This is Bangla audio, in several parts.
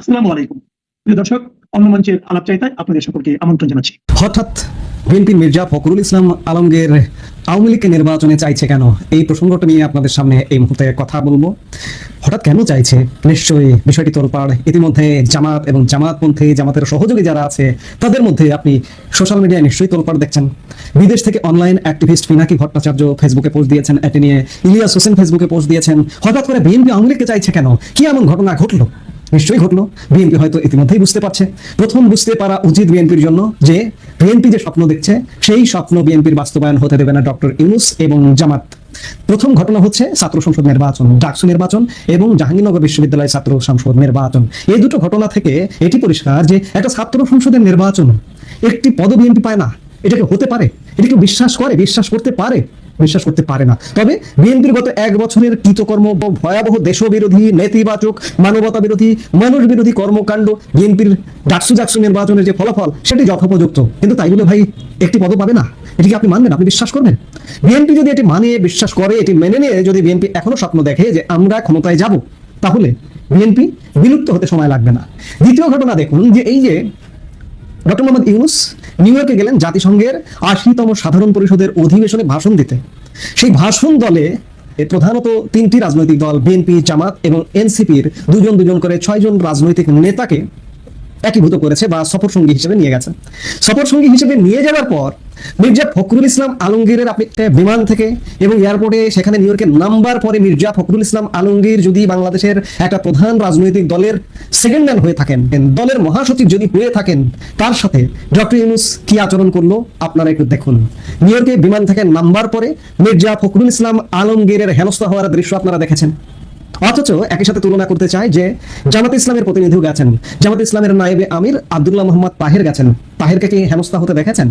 আসসালামু আলাইকুম। প্রিয় দর্শক, অন্য মঞ্চের আলাপ চাইতায় আপনাদের সকলকে আমন্ত্রণ জানাচ্ছি। হঠাৎ বিএনপি মির্জা ফখরুল ইসলাম আলমগীর আওয়ামী লীগকে নির্বাচনে চাইছে কেন? এই প্রসঙ্গটা নিয়ে আপনাদের সামনে এই মুহূর্তে কথা বলব। হঠাৎ কেন চাইছে? নিশ্চয়ই বিষয়টি তোলপাড় ইতিমধ্যে জামাত এবং জামাতপন্থী, জামাতের সহযোগী যারা আছে, তাদের মধ্যে আপনি সোশ্যাল মিডিয়ায় নিশ্চয়ই তোলপাড় দেখছেন। বিদেশ থেকে অনলাইন অ্যাক্টিভিস্ট পিনাকি ভট্টাচার্য ফেসবুকে পোস্ট দিয়েছেন এটি নিয়ে ইলিয়াস হোসেন ফেসবুকে পোস্ট দিয়েছেন। হঠাৎ করে বিএনপি আওয়ামী লীগকে চাইছে কেন? কি এমন ঘটনা ঘটলো? নিশ্চয়ই ঘটলো। বিএনপি হয়তো ইতিমধ্যেই বুঝতে পারছে। প্রথম বুঝতে পারা উচিত বিএনপির জন্য যে বিএনপি যে স্বপ্ন দেখছে, সেই স্বপ্ন বিএনপির বাস্তবায়ন হতে দেবে না ডক্টর ইউনুস এবং জামাত। প্রথম ঘটনা হচ্ছে ছাত্র সংসদ নির্বাচন, ডাকসু নির্বাচন এবং জাহাঙ্গীরনগর বিশ্ববিদ্যালয় ছাত্র সংসদ নির্বাচন। এই দুটো ঘটনা থেকে এটি পরিষ্কার যে একটা ছাত্র সংসদের নির্বাচন একটি পদ বিএনপি পায় না। এটাকে হতে পারে, এটাকে বিশ্বাস করে, বিশ্বাস করতে পারে। বিশ্বাস করতে পারে না। তবে বিএনপির গত এক বছরের কৃতকর্ম, ভয়াবহ দেশবিরোধী, নেতিবাচক মানবতা বিরোধী মানুষ বিরোধী কর্মকাণ্ড, বিএনপির ডাকসু ডাকসু নির্বাচনের যে ফলাফল, সেটি যথোপযুক্ত। কিন্তু তাই বলে ভাই, একটি পদ পাবে না? এটিকে আপনি মানবেন? আপনি বিশ্বাস করবেন? বিএনপি যদি এটি মানে বিশ্বাস করে, এটি মেনে নিয়ে যদি বিএনপি এখনও স্বপ্ন দেখে যে আমরা ক্ষমতায় যাব, তাহলে বিএনপি বিলুপ্ত হতে সময় লাগবে না। দ্বিতীয় ঘটনা দেখুন যে এই যে ডক্টর মোহাম্মদ ইউনুস নিউ ইয়র্কে গেলেন জাতিসংঘের আশিতম সাধারণ পরিষদের অধিবেশনে ভাষণ দিতে। সেই ভাষণ দলে প্রধানত তিনটি রাজনৈতিক দল বিএনপি জামাত এবং এনসিপির দুজন দুজন করে ছয়জন রাজনৈতিক নেতাকে একীভূত করেছে বা সফর সঙ্গী হিসেবে নিয়ে গেছে। সফর সঙ্গী হিসেবে নিয়ে যাওয়ার পর মির্জা ফখরুল ইসলাম আলমগীরের আপনি বিমান থেকে এবং এয়ারপোর্টে সেখানে নিউ ইয়র্কের নাম্বার পরে মির্জা ফখরুল ইসলাম আলমগীর যদি বাংলাদেশের একটা প্রধান রাজনৈতিক দলের সেকেন্ড ম্যান হয়ে থাকেন দলের মহাসচিব যদি হয়ে থাকেন, তার সাথে ডক্টর ইউনুস কি আচরণ করল? আপনারা একটু দেখুন। নিউ ইয়র্কে বিমান থেকে নাম্বার পরে মির্জা ফখরুল ইসলাম আলমগীরের হেনস্থা হওয়ার দৃশ্য আপনারা দেখেছেন। অথচ একই সাথে তুলনা করতে চাই যে জামাত ইসলামের প্রতিনিধিও গেছেন। জামাত ইসলামের নায়েবে আমির আব্দুল্লাহ মোহাম্মদ তাহের গেছেন। তাহেরকে কি হেনস্থা হতে দেখেছেন?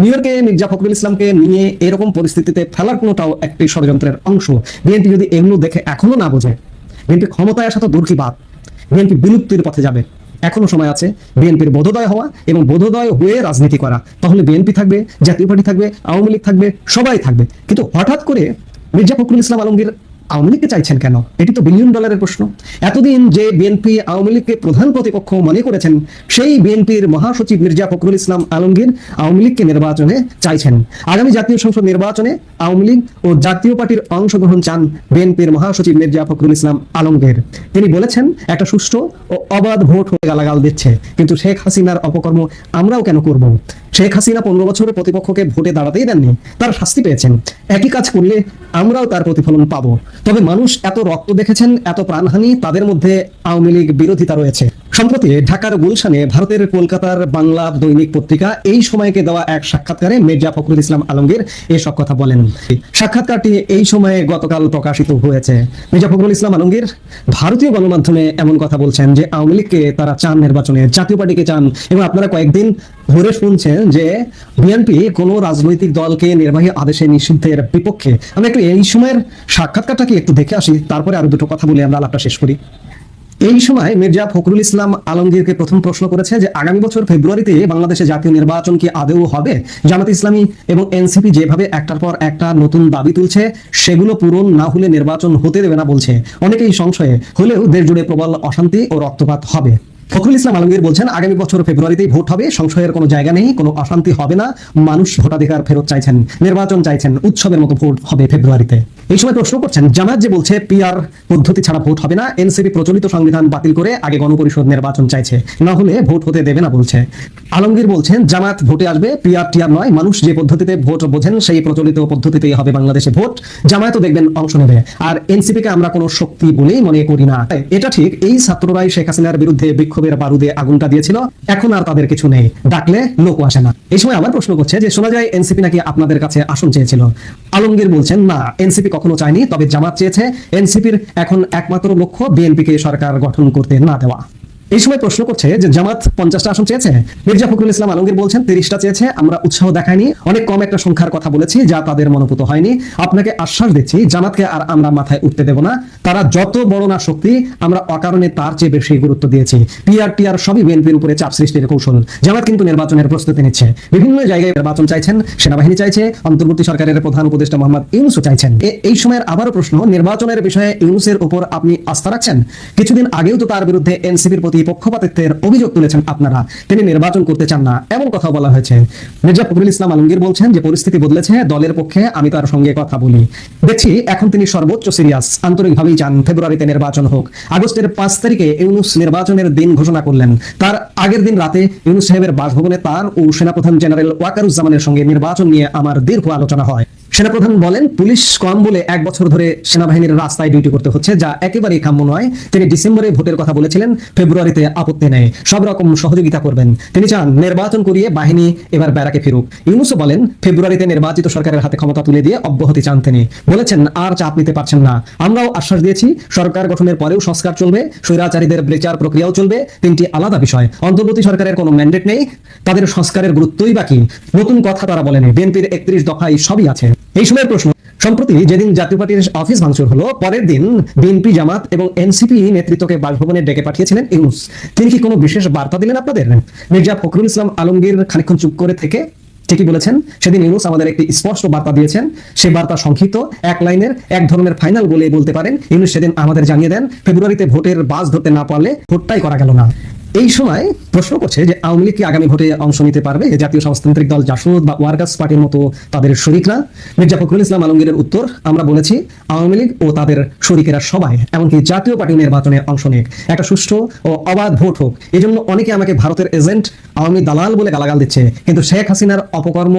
নিউ ইয়র্কে মির্জা ফখরুল ইসলামকে নিয়ে এরকম পরিস্থিতিতে ফেলার কোনোটাও একটি ষড়যন্ত্রের অংশ। বিএনপি যদি এগুলো দেখে এখনও না বোঝে, বিএনপি ক্ষমতায় আসা তো দূর কি বাদ বিএনপি বিলুপ্তির পথে যাবে। এখনও সময় আছে বিএনপির বোধোদয় হওয়া এবং বোধোদয় হয়ে রাজনীতি করা। তাহলে বিএনপি থাকবে, জাতীয় পার্টি থাকবে, আওয়ামী লীগ থাকবে, সবাই থাকবে। কিন্তু হঠাৎ করে মির্জা ফখরুল ইসলাম আলমগীর আওয়ামী লীগকে চাইছেন কেন? এটি তো বিলিয়ন ডলারের প্রশ্ন। এতদিন যে বিএনপি আওয়ামী লীগকে প্রধান প্রতিপক্ষ মনে করেছেন, সেই বিএনপির মহাসচিব মির্জা ফখরুল ইসলাম আলমগীর আওয়ামী লীগকে নির্বাচনে চাইছেন। আগামী জাতীয় সংসদ নির্বাচনে আওয়ামী লীগ ও জাতীয় পার্টির অংশগ্রহণ চান বিএনপির মহাসচিব মির্জা ফখরুল ইসলাম আলমগীর। তিনি বলেছেন, একটা সুষ্ঠু ও অবাধ ভোট হয়ে গালাগাল দিচ্ছে। কিন্তু শেখ হাসিনার অপকর্ম আমরাও কেন করব? শেখ হাসিনা পনেরো বছরের প্রতিপক্ষকে ভোটে দাঁড়াতেই দেননি, তার শাস্তি পেয়েছেন। একই কাজ করলে আমরাও তার প্রতিফলন পাবো। তবে মানুষ এত রক্ত দেখেছেন, এত প্রাণহানি, তাদের মধ্যে আওয়ামী লীগ বিরোধিতা রয়েছে। সম্প্রতি ঢাকার গুলশানে ভারতের কলকাতার বাংলা দৈনিক পত্রিকা এই সময়কে দেওয়া এক সাক্ষাৎকারে মির্জা ফখরুল ইসলাম আলমগীর এসব কথা বলেন। সাক্ষাৎকারটি এই সময়ে গতকাল প্রকাশিত হয়েছে। মির্জা ফখরুল ইসলাম আলমগীর, ভারতীয় গণমাধ্যমে এমন কথা বলছেন যে আওয়ামী লীগকে তারা চান নির্বাচনে, জাতীয় পার্টিকে চান। এবং আপনারা কয়েকদিন ধরে শুনছেন যে বিএনপি কোনো রাজনৈতিক দলকে নির্বাহী আদেশে নিষিদ্ধের বিপক্ষে। আমরা একটু এই সময়ের সাক্ষাৎকারটাকে একটু দেখে আসি, তারপরে আরও দুটো কথা বলে, আমরা আলাপটা শেষ করি। এই সময় মির্জা ফখরুল ইসলাম আলমগীরকে প্রথম প্রশ্ন করেছে যে আগামী বছর ফেব্রুয়ারিতে বাংলাদেশে জাতীয় নির্বাচন কি আদৌ হবে? জামাত ইসলামী এবং এনসিপি যেভাবে একটার পর একটা নতুন দাবি তুলছে, সেগুলো পূরণ না হলে নির্বাচন হতে দেবে না বলছে। অনেকেই সংশয়ে, হলেও দেশ জুড়ে প্রবল অশান্তি ও রক্তপাত হবে। ফখরুল ইসলাম আলমগীর বলছেন, আগামী বছর ফেব্রুয়ারিতেই ভোট হবে, সংশয়ের কোনো জায়গা নেই, কোনো অশান্তি হবে না, মানুষ ভোটাধিকার ফেরত চাইছেন, নির্বাচন চাইছেন, উৎসবের মতো ভোট হবে ফেব্রুয়ারিতে। এই সময় প্রশ্ন করছেন জামাত যে বলছে, পিআর পদ্ধতি ছাড়া ভোট হবে না, এনসিপি প্রচলিত সংবিধান বাতিল করে আগে গণপরিষদ নির্বাচন চাইছে, না হলে ভোট হতে দেবে না বলছে। আলমগীর বলছেন জামাত ভোটে আসবে, পিআর টিআর নয়, মানুষ যে পদ্ধতিতে ভোট বোঝেন, সেই প্রচলিত পদ্ধতিতেই হবে বাংলাদেশে ভোট জামায়াতও দেখবেন অংশ নেবে। আর এনসিপি কে আমরা কোনো শক্তি বলেই মনে করি না। এটা ঠিক, এই ছাত্ররাই শেখ হাসিনার বিরুদ্ধে বিক্ষোভের বারুদে আগুনটা দিয়েছিল। এখন আর তাদের কিছু নেই। ডাকলে লোক আসে না। এই সময় আবার প্রশ্ন করছে যে, শোনা যায় এনসিপি নাকি আপনাদের কাছে আসন চেয়েছিল। আলমগীর বলছেন, না, এনসিপি কখনো চায়নি, তবে জামাত চেয়েছে। এনসিপির এখন একমাত্র লক্ষ্য বিএনপিকে সরকার গঠন করতে না দেওয়া। এই সময় প্রশ্ন করছে যে জামাত পঞ্চাশটা আসন চেয়েছে? মির্জা ফখরুল ইসলাম আলমগীর বলছেন, তিরিশটা চেয়েছে, আমরা উৎসাহ দেখাইনি। অনেক কম একটা সংখ্যার কথা বলেছি, যা তাদের মনোভূত হয়নি। আপনাকে আশ্বাস দিচ্ছি, জামাতকে আর আমরা মাথায় উঠতে দেব না। তারা যত বড় না শক্তি, আমরা অকারণে তার চেয়ে বেশি গুরুত্ব দিয়েছি। পিআর টিআর সবই বিএনপির উপরে চাপ সৃষ্টির কৌশল। জামাত কিন্তু নির্বাচনের প্রস্তুতি নিচ্ছে। বিভিন্ন জায়গায় নির্বাচন চাইছেন, সেনাবাহিনী চাইছে, অন্তর্বর্তী সরকারের প্রধান উপদেষ্টা মোহাম্মদ ইউনুসও চাইছেন। এই সময়ের আবারও প্রশ্ন, নির্বাচনের বিষয়ে ইউনুসের উপর আপনি আস্থা রাখছেন? কিছুদিন আগেও তো তার বিরুদ্ধে এনসিপির প্রতি পক্ষপাতিত্বের অভিযোগ তুলেছেন আপনারা। তিনি নির্বাচন করতে চান না, এমন কথা বলা হয়েছে। মির্জা ফখরুল ইসলাম আলমগীর বলছেন যে, পরিস্থিতি বদলেছে, দলের পক্ষে আমি তার সঙ্গে কথা বলি। দেখছি, এখন তিনি সর্বোচ্চ সিরিয়াস। আন্তরিকভাবেই চান, ফেব্রুয়ারিতে নির্বাচন হোক। আগস্টের পাঁচ তারিখে ইউনুস নির্বাচনের দিন ঘোষণা করলেন। তার আগের দিন রাতে ইউনুস সাহেবের বাসভবনে তার ও সেনাপ্রধান জেনারেল ওয়াকারুজ্জামানের সঙ্গে নির্বাচন নিয়ে আমার দীর্ঘ আলোচনা হয়। সেনাপ্রধান বলেন, পুলিশ কম বলে এক বছর ধরে সেনাবাহিনীর রাস্তায় ডিউটি করতে হচ্ছে, যা একেবারেই কাম্য নয়। তিনি ডিসেম্বরে ভোটের কথা বলেছিলেন, ফেব্রুয়ারিতে আপত্তি নেয়। সব রকম সহযোগিতা করবেন। তিনি চান নির্বাচন করিয়ে বাহিনী এবার ব্যারাকে ফিরুক। ইউনুসও বলেন, ফেব্রুয়ারিতে নির্বাচিত সরকারের হাতে ক্ষমতা তুলে দিয়ে অব্যাহতি চান তিনি। বলেছেন, আর চাপ নিতে পারছেন না। আমরাও আশ্বাস দিয়েছি, সরকার গঠনের পরেও সংস্কার চলবে, স্বৈরাচারীদের বিচার প্রক্রিয়াও চলবে। তিনটি আলাদা বিষয়। অন্তর্বর্তী সরকারের কোনো ম্যান্ডেট নেই। তাদের সংস্কারের গুরুত্বই বাকি। নতুন কথা তারা বলেনি। বিএনপির একত্রিশ দফায় সবই আছে। এই সময়ের প্রশ্ন, সম্প্রতি যেদিন জাতীয় পার্টির অফিস ভাঙচুর হলো, পরের দিন বিএনপি, জামাত এবং এনসিপি নেতৃত্বকে বাসভবনে ডেকে পাঠিয়েছিলেন ইউনুস। তিনি কি কোনো বিশেষ বার্তা দিলেন আপনাদের? মির্জা ফখরুল ইসলাম আলমগীর খানিকক্ষণ চুপ করে থেকে ঠিকই বলেছেন, সেদিন ইউনুস আমাদের একটি স্পষ্ট বার্তা দিয়েছেন। সেই বার্তা সংক্ষিপ্ত, এক লাইনের, এক ধরনের ফাইনাল বলে বলতে পারেন। ইউনুস সেদিন আমাদের জানিয়ে দেন, ফেব্রুয়ারিতে ভোটের বাস ধরতে না পারলে ভোটটাই করা গেল না। এই সময় প্রশ্ন করছে যে আওয়ামী লীগ কি আগামী ভোটে অংশ নিতে পারবে? জাতীয় সমাজতান্ত্রিক দল জাসদ বা ওয়ার্কার্স পার্টির মতো তাদের শরিকরা। মির্জা ফখরুল ইসলাম আলমগীরের উত্তর, আমরা বলেছি আওয়ামী লীগ ও তাদের শরিকেরা সবাই, এমনকি জাতীয় পার্টি নির্বাচনে অংশ নিক। একটা সুষ্ঠু ও অবাধ ভোট হোক। এই অনেকে আমাকে ভারতের এজেন্ট আওয়ামী দালাল বলে গালাগাল দিচ্ছে। কিন্তু শেখ হাসিনার অপকর্ম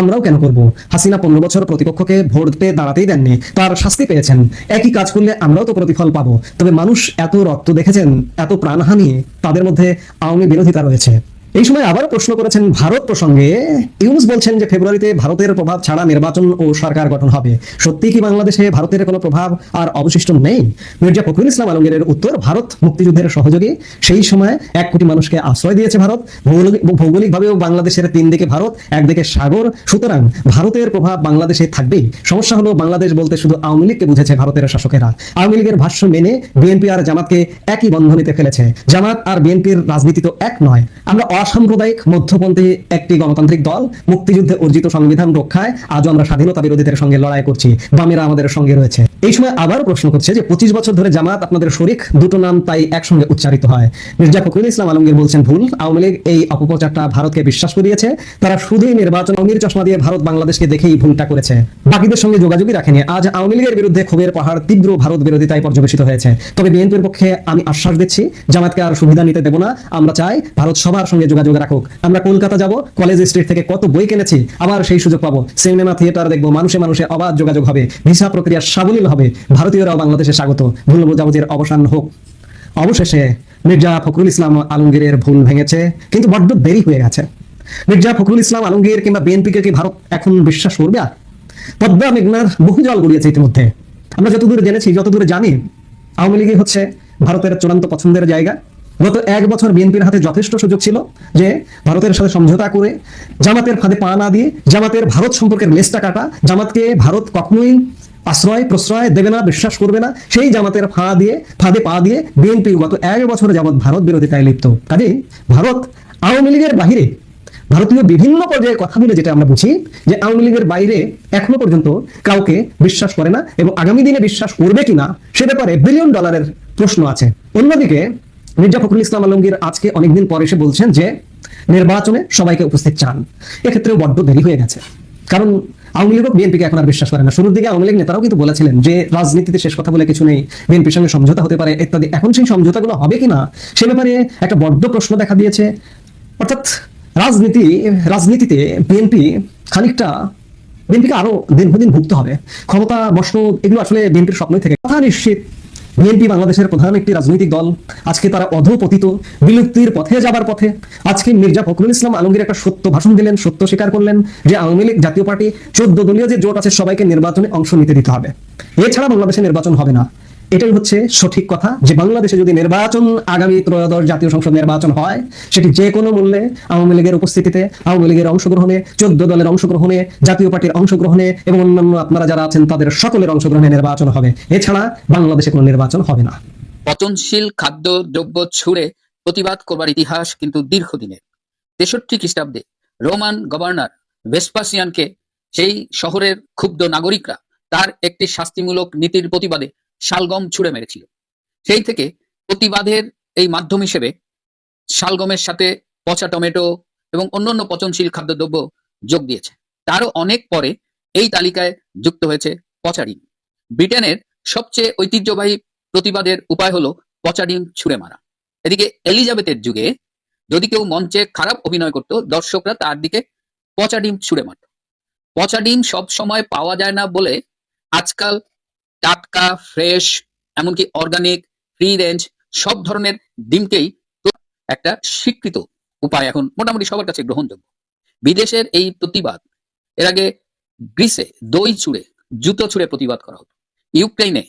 আমরাও কেন করব? হাসিনা পনেরো বছর প্রতিপক্ষকে ভোট পেয়ে দাঁড়াতেই দেননি, তার শাস্তি পেয়েছেন। একই কাজ করলে আমরাও তো প্রতিফল পাবো। তবে মানুষ এত রক্ত দেখেছেন, এত প্রাণহানি তাদের মধ্যে আওয়ামী বিরোধিতা রয়েছে। এই সময় আবারও প্রশ্ন করেছেন ভারত প্রসঙ্গে। ইউনুস বলছেন যে ফেব্রুয়ারিতে ভারতের প্রভাব ছাড়া নির্বাচন ও সরকার গঠন হবে। সত্যি কি বাংলাদেশে ভারতের কোনো প্রভাব আর অবশিষ্ট নেই? মির্জা ফখরুল ইসলাম আলমগীরের উত্তর, ভারত মুক্তিযুদ্ধের সহযোগী। সেই সময় এক কোটি মানুষকে আশ্রয় দিয়েছে ভারত। ভৌগোলিক, ভৌগোলিকভাবেও বাংলাদেশের তিন দিকে ভারত একদিকে সাগর। সুতরাং ভারতের প্রভাব বাংলাদেশে থাকবেই। সমস্যা হলো বাংলাদেশ বলতে শুধু আওয়ামী লীগকে বুঝেছে ভারতের শাসকেরা। আওয়ামী লীগের ভাষ্য মেনে বিএনপি আর জামাতকে একই বন্ধনীতে ফেলেছে। জামাত আর বিএনপির রাজনীতি তো এক নয়। আমরা অসাম্প্রদায়িক মধ্যপন্থী একটি গণতান্ত্রিক দল মুক্তিযুদ্ধে অর্জিত সংবিধান রক্ষায় আজও আমরা স্বাধীনতা বিরোধীদের সঙ্গে লড়াই করছি, বামেরা আমাদের সঙ্গে রয়েছে। এই সময় আবার প্রশ্ন করছে যে পঁচিশ বছর ধরে জামাত আপনাদের শরিক, দুটো নাম তাই একসঙ্গে উচ্চারিত হয়। মির্জা ফখরুল ইসলাম আলমগীর বলছেন, ভুল, আওয়ামী লীগ এই অপপ্রচারটা ভারতকে বিশ্বাস করিয়েছে। তারা শুধুই নির্বাচন অমির চশমা দিয়ে ভারত বাংলাদেশকে দেখেই ভুলটা করেছে। বাকিদের সঙ্গে যোগাযোগই রাখেনি। আজ আওয়ামী লীগের বিরুদ্ধে ক্ষোভের পাহাড়, তীব্র ভারত বিরোধিতায় পর্যবেসিত হয়েছে। তবে বিএনপির পক্ষে আমি আশ্বাস দিচ্ছি, জামাতকে আর সুবিধা নিতে দেব না। আমরা চাই ভারত সবার সঙ্গে যোগাযোগ রাখুক। আমরা কলকাতা যাব কলেজ স্ট্রিট থেকে কত বই কিনেছি, আবার সেই সুযোগ পাবো। সিনেমা থিয়েটার দেখব, মানুষে মানুষে অবাধ যোগাযোগ হবে, ভিসা প্রক্রিয়া সাবলীল হবে। ভারতীয়রাও বাংলাদেশে স্বাগত। ভুল বোঝাবুঝির অবসান হোক। অবশেষে মির্জা ফখরুল ইসলাম আলমগীরের ভুল ভেঙেছে, কিন্তু বড্ড দেরি হয়ে গেছে। মির্জা ফখরুল ইসলাম আলমগীর কিংবা বিএনপিকে কি ভারত এখন বিশ্বাস করবে? আর পদ্মা মেঘনার বহু জল গড়িয়েছে ইতিমধ্যে। আমরা যতদূর জেনেছি, যতদূর জানি, আওয়ামী লীগই হচ্ছে ভারতের চূড়ান্ত পছন্দের জায়গা। গত এক বছর বিএনপির হাতে যথেষ্ট সুযোগ ছিল যে ভারতের সাথে সমঝোতা করে জামাতের ফাঁদে পা না দিয়ে জামাতের ভারত সম্পর্কের লেজটা কাটা, জামাতকে ভারত কখনোই আশ্রয়, প্রশ্রয় দেবে না, বিশ্বাস করবে না, সেই জামাতের ফা দিয়ে, ফাঁদে পা দিয়ে বিএনপি গত এক বছর যাবৎ ভারত বিরোধিতায় লিপ্ত। কাজেই ভারত আওয়ামী লীগের বাহিরে ভারতীয় বিভিন্ন পর্যায়ে কথা বলে যেটা আমরা বুঝি, যে আওয়ামী লীগের বাইরে এখনও পর্যন্ত কাউকে বিশ্বাস করে না এবং আগামী দিনে বিশ্বাস করবে কিনা সে ব্যাপারে বিলিয়ন ডলারের প্রশ্ন আছে। অন্যদিকে মির্জা ফখরুল ইসলাম আলমগীর আজকে অনেকদিন পরে এসে বলছেন যে, নির্বাচনে সবাইকে উপস্থিত চান। এক্ষেত্রেও বড্ড দেরি হয়ে গেছে। কারণ আওয়ামী লীগও বিএনপিকে এখন আর বিশ্বাস করে না। শুরুর দিকে আওয়ামী লীগ নেতারাও কিন্তু বলেছিলেন যে, রাজনীতিতে শেষ কথা বলে কিছু নেই, বিএনপির সঙ্গে সমঝোতা হতে পারে, ইত্যাদি। এখন সেই সমঝোতাগুলো হবে কিনা, সে ব্যাপারে একটা বড্ড প্রশ্ন দেখা দিয়েছে। অর্থাৎ রাজনীতি, রাজনীতিতে বিএনপি খানিকটা, বিএনপিকে আরও দীর্ঘদিন ভুগতে হবে। ক্ষমতা বসন এগুলো আসলে বিএনপির স্বপ্নই থেকে। কথা নিশ্চিত বিএনপি বাংলাদেশের প্রধান একটি রাজনৈতিক দল। আজকে তারা অধপতিত, বিলুপ্তির পথে যাবার পথে। আজকে মির্জা ফখরুল ইসলাম আলমগীর একটা সত্য ভাষণ দিলেন, সত্য স্বীকার করলেন যে আওয়ামী লীগ, জাতীয় পার্টি, চোদ্দ দলীয় যে জোট আছে, সবাইকে নির্বাচনে অংশ নিতে দিতে হবে। এছাড়া বাংলাদেশে নির্বাচন হবে না। এটাই হচ্ছে সঠিক কথা যে বাংলাদেশে যদি নির্বাচন আগামী ত্রয়োদশ জাতীয় সংসদ নির্বাচন হয়, সেটি যে কোনো মূল্যে আওয়ামী লীগের উপস্থিতিতে, আওয়ামী লীগের অংশগ্রহণে, চোদ্দ দলের অংশগ্রহণে, জাতীয় পার্টির অংশগ্রহণে এবং অন্যান্য আপনারা যারা আছেন তাদের সকলের অংশগ্রহণে নির্বাচন হবে। এছাড়া বাংলাদেশে কোনো নির্বাচন হবে না। পচনশীল খাদ্য দ্রব্য ছুঁড়ে প্রতিবাদ করবার ইতিহাস কিন্তু দীর্ঘদিনের। তেষট্টি খ্রিস্টাব্দে রোমান গভর্নর ভেসপাসিয়ানকে, সেই শহরের ক্ষুব্ধ নাগরিকরা, তার একটি শাস্তিমূলক নীতির প্রতিবাদে শালগম ছুঁড়ে মেরেছিল। সেই থেকে প্রতিবাদের এই মাধ্যম হিসেবে শালগমের সাথে পচা টমেটো এবং অন্যান্য পচনশীল খাদ্যদ্রব্য যোগ দিয়েছে। তারও অনেক পরে এই তালিকায় যুক্ত হয়েছে পচা ডিম। ব্রিটেনের সবচেয়ে ঐতিহ্যবাহী প্রতিবাদের উপায় হলো পচা ডিম ছুঁড়ে মারা। এদিকে এলিজাবেথের যুগে যদি কেউ মঞ্চে খারাপ অভিনয় করত, দর্শকরা তার দিকে পচা ডিম ছুঁড়ে মারত। পচা ডিম সব সময় পাওয়া যায় না বলে আজকাল টাটকা, ফ্রেশ, এমনকি অর্গানিক, ফ্রি রেঞ্জ সব ধরনের ডিমকেই একটা স্বীকৃত উপায় এখন মোটামুটি সবার কাছে গ্রহণযোগ্য। বিদেশের এই প্রতিবাদ, এর আগে গ্রিসে দই ছুঁড়ে, জুতো ছুঁড়ে প্রতিবাদ করা হতো। ইউক্রেনে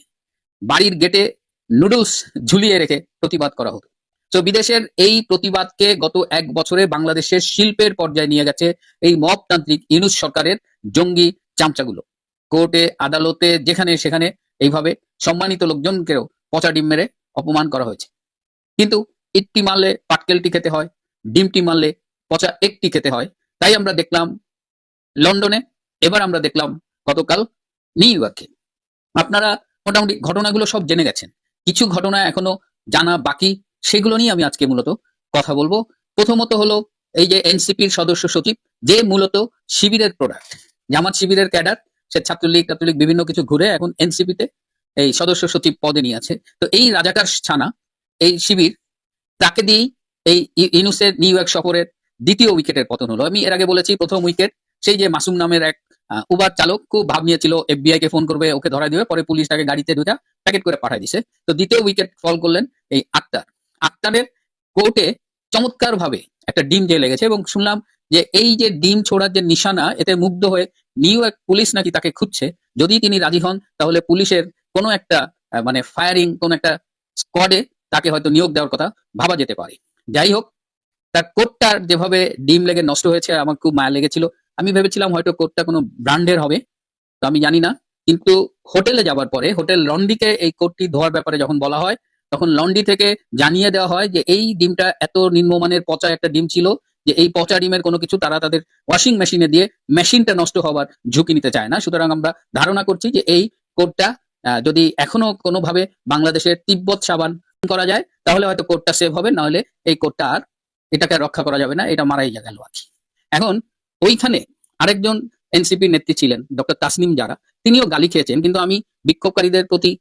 বাড়ির গেটে নুডলস ঝুলিয়ে রেখে প্রতিবাদ করা হতো। তো বিদেশের এই প্রতিবাদকে গত এক বছরে বাংলাদেশের শিল্পের পর্যায়ে নিয়ে গেছে এই মপতান্ত্রিক ইউনুস সরকারের জঙ্গি চামচাগুলো। কোর্টে, আদালতে, যেখানে সেখানে এইভাবে সম্মানিত লোকজনকেও পচা ডিম মেরে অপমান করা হয়েছে। কিন্তু ইটটি মারলে পাটকেলটি খেতে হয়, ডিমটি মারলে পচা একটি খেতে হয়। তাই আমরা দেখলাম লন্ডনে, এবার আমরা দেখলাম গতকাল নিউ ইয়র্কে। আপনারা মোটামুটি ঘটনাগুলো সব জেনে গেছেন। কিছু ঘটনা এখনও জানা বাকি, সেগুলো নিয়ে আমি আজকে মূলত কথা বলব। প্রথমত হলো এই যে এনসিপির সদস্য সচিব, যে মূলত শিবিরের প্রোডাক্ট জামাত শিবিরের ক্যাডার সে ছাত্রলীগ ছাত্রলীগ বিভিন্ন কিছু ঘুরে এখন এনসিপিতে এই সদস্য সচিব পদে নিয়ে আছে। তো এই রাজাকার ছানা, এই শিবির, তাকে দিয়েই এই ইনুসের নিউ ইয়র্ক শহরের দ্বিতীয় উইকেটের পতন হলো। আমি এর আগে বলেছি, প্রথম উইকেট সেই যে মাসুম নামের এক উবার চালক খুব ভাব নিয়েছিল এফবিআই কে ফোন করবে, ওকে ধরা দিবে, পরে পুলিশ তাকে গাড়িতে দুটা প্যাকেট করে পাঠিয়ে দিছে। তো দ্বিতীয় উইকেট ফল করলেন এই আক্তার। আক্তারের কোর্টে চমৎকার ভাবে একটা ডিম যে লেগেছে এবং শুনলাম যে এই যে ডিম ছোড়ার যে নিশানা, এতে মুগ্ধ হয়ে নিউ ইয়র্ক পুলিশ নাকি তাকে খুঁজছে? যদি তিনি রাজি হন, তাহলে পুলিশের কোনো একটা মানে ফায়ারিং কোন একটা স্কোয়াডে তাকে হয়তো নিয়োগ দেওয়ার কথা ভাবা যেতে পারে। যাই হোক, তার কোটটার যেভাবে ডিম লেগে নষ্ট হয়েছে, আমার খুব মায়া লেগেছিল। আমি ভেবেছিলাম হয়তো কোটটা কোনো ব্র্যান্ডের হবে, তো আমি জানি না। কিন্তু হোটেলে যাবার পরে, হোটেল লন্ডিকে এই কোটটি ধোয়ার ব্যাপারে যখন বলা হয়, তখন লন্ডি থেকে জানিয়ে দেওয়া হয় যে এই ডিমটা এত নিম্নমানের পচা একটা ডিম ছিল যে এই পচা ডিমের কোনো কিছু তারা তাদের ওয়াশিং মেশিনে দিয়ে মেশিনটা নষ্ট হওয়ার ঝুঁকি নিতে চায় না। সুতরাং আমরা ধারণা করছি যে এই কোডটা যদি এখনও কোনোভাবে বাংলাদেশের তিব্বত সাবান করা যায়, তাহলে হয়তো কোডটা সেভ হবে, নাহলে এই কোডটা আর এটাকে রক্ষা করা যাবে না, এটা মারাই গেল আর এখন ওইখানে আরেকজন এনসিপি নেত্রী ছিলেন ডক্টর তাসনিম যারা, তিনিও গালি খেয়েছেন, কিন্তু আমি বিক্ষোভকারীদের প্রতি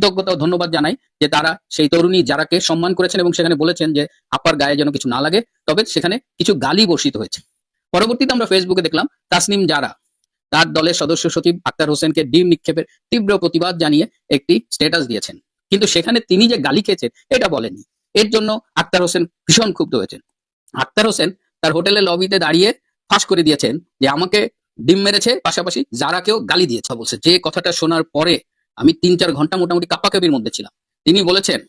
কৃতজ্ঞতা ও ধন্যবাদ জানাই যে তারা সেই তরুণী যারাকে সম্মান করেছেন এবং সেখানে বলেছেন যে আপার গায়ে যেন কিছু না লাগে, তবে সেখানে কিছু গালি বর্ষিত হয়েছে। পরবর্তীতে আমরা ফেসবুকে দেখলাম, তাসনিম যারা তার দলের সদস্য সচিব আক্তার হোসেনকে ডিম নিক্ষেপের তীব্র প্রতিবাদ জানিয়ে একটি স্ট্যাটাস দিয়েছেন। কিন্তু সেখানে তিনি যে গালি খেয়েছেন, এটা বলেননি। এর জন্য আক্তার হোসেন ভীষণ ক্ষুব্ধ হয়েছেন। আক্তার হোসেন তার হোটেলের লবিতে দাঁড়িয়ে ফাঁস করে দিয়েছেন যে আমাকে ডিম মেরেছে, পাশাপাশি যারাকেও গালি দিয়েছে বলছে যে কথাটা শোনার পরে আমি তিন চার ঘণ্টা মোটামুটি কাপ্পাকাপির মধ্যে ছিলাম। তিনি বলেছেন,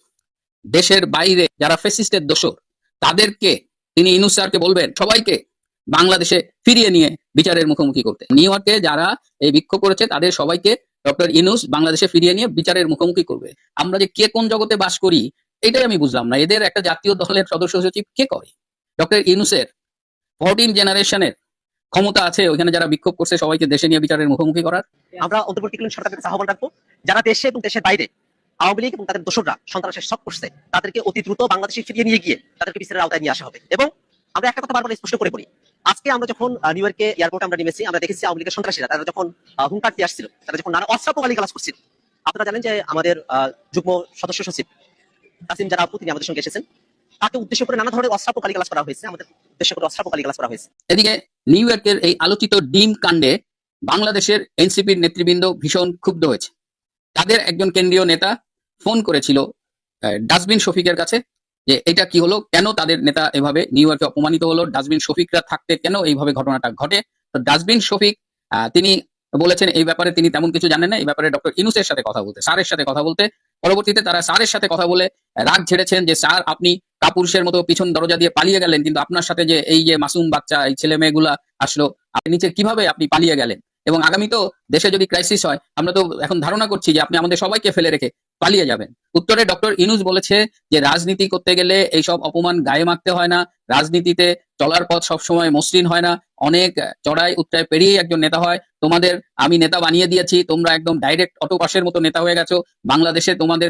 দেশের বাইরে যারা ফেসিস্টের দোষর, তাদেরকে, তিনি ইনুস স্যারকে বলবেন, সবাইকে বাংলাদেশে ফিরিয়ে নিয়ে বিচারের মুখোমুখি করতে। নিউ ইয়র্কে যারা এই বিক্ষোভ করেছে, তাদের সবাইকে ডক্টর ইনুস বাংলাদেশে ফিরিয়ে নিয়ে বিচারের মুখোমুখি করবে। আমরা যে কে কোন জগতে বাস করি, এটাই আমি বুঝলাম না। এদের একটা জাতীয় দলের সদস্য সচিব কে করে? ডক্টর ইনুসের ফোরটিন জেনারেশনের ক্ষমতা আছে, ওইখানে যারা বিক্ষোভ করছে, সবাইকে দেশে নিয়ে বিচারের মুখোমুখি করার। আমরা অন্তর্বর্তীকালীন সরকারের আহ্বান রাখব। যারা দেশে এবং দেশের বাইরে আওয়ামী লীগ এবং তাদের দোসররা সন্ত্রাসের সব করছে, তাদেরকে অতি দ্রুত বাংলাদেশে ফিরিয়ে নিয়ে গিয়ে তাদেরকে বিচারের আওতায় নিয়ে আসা হবে। এবং আমরা একটা কথা বারবার স্পষ্ট করে বলি, আজকে আমরা যখন নিউ ইয়র্কে এয়ারপোর্টে আমরা নেমেছি, আমরা দেখেছি আওয়ামী লীগের সন্ত্রাসীরা, তারা যখন হুঙ্কার দিয়ে আসছিল, তারা যখন নানা অস্ত্রাপক গালাস করছিল। আপনারা জানেন যে আমাদের যুগ্ম সদস্য সচিব কাসিম যারা তিনি আমাদের সঙ্গে এসেছেন। তাকে উদ্দেশ্য করে নানা ধরনের অস্ত্রাপক গালাস করা হয়েছে, আমাদের উদ্দেশ্য করে অস্ত্রাপক গালাস করা হয়েছে। এদিকে নিউ ইয়র্কের এই আলোচিত ডিম কাণ্ডে বাংলাদেশের এনসিপির নেতৃবৃন্দ ভীষণ ক্ষুব্ধ হয়েছে। তাদের একজন কেন্দ্রীয় নেতা ফোন করেছিল ডাস্টবিন শফিকের কাছে, যে এটা কি হলো? কেন তাদের নেতা এভাবে নিউ ইয়র্কে অপমানিত হলো? ডাস্টবিন শফিকরা থাকতে কেন এইভাবে ঘটনাটা ঘটে? তো ডাস্টবিন শফিক তিনি বলেছেন এই ব্যাপারে তিনি তেমন কিছু জানেন না, এই ব্যাপারে ডক্টর ইনুসের সাথে কথা বলতে, স্যারের সাথে কথা বলতে। পরবর্তীতে তারা স্যারের সাথে কথা বলে রাগ ঝেড়েছেন যে, স্যার, আপনি কাপুরুষের মতো পিছন দরজা দিয়ে পালিয়ে গেলেন, কিন্তু আপনার সাথে যে এই যে মাসুম বাচ্চা, এই ছেলে মেয়েগুলা আসলো, আপনি নিচে কীভাবে আপনি পালিয়ে গেলেন? এবং আগামী তো দেশে যদি ক্রাইসিস হয়, আমরা তো এখন ধারণা করছি যে আপনি আমাদের সবাইকে ফেলে রেখে পালিয়ে যাবেন। উত্তরে ডক্টর ইনুস বলেছে যে রাজনীতি করতে গেলে এইসব অপমান গায়ে মাখতে হয় না। রাজনীতিতে চলার পথ সবসময় মসৃণ হয় না। অনেক চড়াই উত্তরায় পেরিয়ে একজন নেতা হয়। তোমাদের আমি নেতা বানিয়ে দিয়েছি, তোমরা একদম ডাইরেক্ট অটো পাসের মতো নেতা হয়ে গেছো। বাংলাদেশে তোমাদের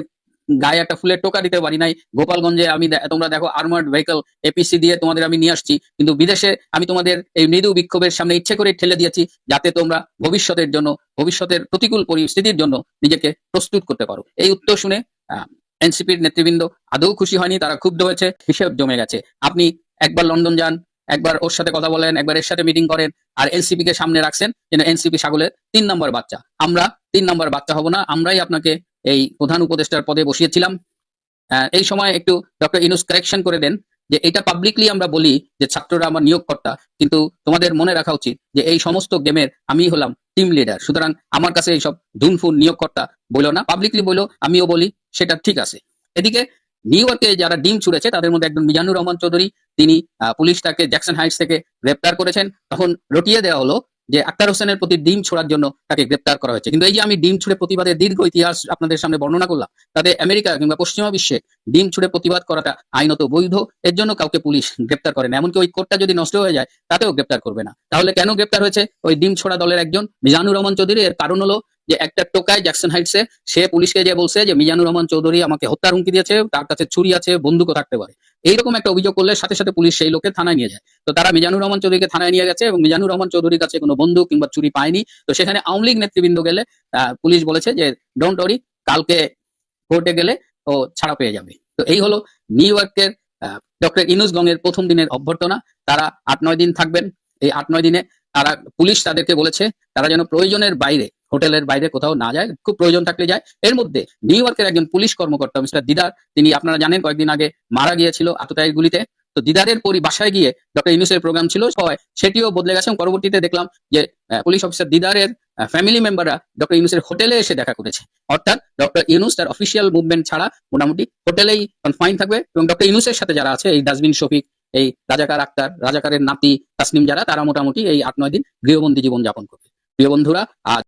গায়ে একটা ফুলের টোকা দিতে পারি নাই। গোপালগঞ্জে আমি তোমরা দেখো আর্মার্ড ভেহিকল এপিসি দিয়ে তোমাদের আমি নিয়ে আসছি। কিন্তু বিদেশে আমি তোমাদের এই মৃদু বিক্ষোভের সামনে ইচ্ছে করে ঠেলে দিয়েছি যাতে তোমরা ভবিষ্যতের জন্য, ভবিষ্যতের প্রতিকূল পরিস্থিতির জন্য নিজেকে প্রস্তুত করতে পারো। এই উত্তর শুনে এনসিপির নেতৃবৃন্দ আদৌ খুশি হয়নি, তারা ক্ষুব্ধ হয়েছে, হিসেব জমে গেছে। আপনি একবার লন্ডন যান, একবার ওর সাথে কথা বলেন, একবার এর সাথে মিটিং করেন, আর এনসিপি কে সামনে রাখছেন যেন এনসিপি ছাগলের তিন নম্বর বাচ্চা। আমরা তিন নম্বর বাচ্চা হব না, আমরাই আপনাকে এই প্রধান উপদেষ্টার পদে বসিয়েছিলাম। এই সময় একটু ডক্টর ইনুস কারেকশন করে দেন যে এটা পাবলিকলি আমরা বলি যে ছাত্ররা আমার নিয়োগকর্তা, কিন্তু তোমাদের মনে রাখা উচিত যে এই সমস্ত গেমের আমি হলাম টিম লিডার সুতরাং আমার কাছে এইসব ধুনফুন নিয়োগকর্তা বলো না পাবলিকলি বলো, আমিও বলি, সেটা ঠিক আছে। এদিকে নিউ ইয়র্কে যারা ডিম ছুড়েছে, তাদের মধ্যে একজন মিজানুর রহমান চৌধুরী, তিনি পুলিশ তাকে জ্যাকসন হাইটস থেকে গ্রেপ্তার করেছেন। তখন রটিয়ে দেওয়া হলো যে আক্তার হোসেনের প্রতি ডিম ছোড়ার জন্য তাকে গ্রেপ্তার করা হয়েছে। কিন্তু এই যে আমি ডিম ছুড়ে প্রতিবাদের দীর্ঘ ইতিহাস আপনাদের সামনে বর্ণনা করলাম, তাতে আমেরিকা কিংবা পশ্চিমা বিশ্বে ডিম ছুড়ে প্রতিবাদ করাটা আইনত বৈধ, এর জন্য কাউকে পুলিশ গ্রেপ্তার করে না। এমনকি ওই কোর্টটা যদি নষ্ট হয়ে যায়, তাতেও গ্রেপ্তার করবে না। তাহলে কেন গ্রেপ্তার হয়েছে? ওই ডিম ছোড়া দলের একজন মিজানুর রহমান চৌধুরী, এর কারণ হলো যে একটা টোকায় জ্যাকসন হাইটসে, সে পুলিশকে যে বলছে যে, মিজানুর রহমান চৌধুরী আমাকে হত্যার হুমকি দিয়েছে, তার কাছে ছুরি আছে বন্দুকও থাকতে পারে। এইরকম একটা অভিযোগ করলে সাথে সাথে পুলিশ সেই লোককে থানায় নিয়ে যায়। তো তারা মিজানুর রহমান চৌধুরীকে থানায় নিয়ে গেছে এবং মিজানুর রহমান চৌধুরীর কাছে কোনো বন্দুক কিংবা চুরি পায়নি। তো সেখানে আওয়ামী লীগ নেতৃবৃন্দ গেলে পুলিশ বলেছে যে ডোন্ট ওরি কালকে কোর্টে গেলে ও ছাড়া পেয়ে যাবে। তো এই হলো নিউ ইয়র্কের ডক্টর ইনুস গং এর প্রথম দিনের অভ্যর্থনা। তারা আট নয় দিন থাকবেন। এই আট নয় দিনে তারা, পুলিশ তাদেরকে বলেছে, তারা যেন প্রয়োজনের বাইরে হোটেলের বাইরে কোথাও না যায়, খুব প্রয়োজন থাকলে যায়। এর মধ্যে নিউ ইয়র্কের একজন পুলিশ কর্মকর্তা, মিস্টার দিদার, তিনি আপনারা জানেন কয়েকদিন আগে মারা গিয়েছিল আততায়ীর গুলিতে। তো দিদারের পরি বাসায় গিয়ে ডক্টর ইনুসের প্রোগ্রাম ছিল, হয় সেটিও বদলে গেছে। পরবর্তীতে দেখলাম যে পুলিশ অফিসার দিদারের ফ্যামিলি মেম্বাররা ডক্টর ইউনুসের হোটেলে এসে দেখা করেছে। অর্থাৎ ডক্টর ইউনুস তার অফিসিয়াল মুভমেন্ট ছাড়া মোটামুটি হোটেলেই কনফাইন থাকবে এবং ডক্টর ইউনুসের সাথে যারা আছে, এই ডাস্টবিন শফিক, এই রাজাকার আক্তার, রাজাকারের নাতি তাসনিম যারা, তারা মোটামুটি এই আট নয় দিন গৃহবন্দী জীবন যাপন করবে। প্রিয় বন্ধুরা, আজ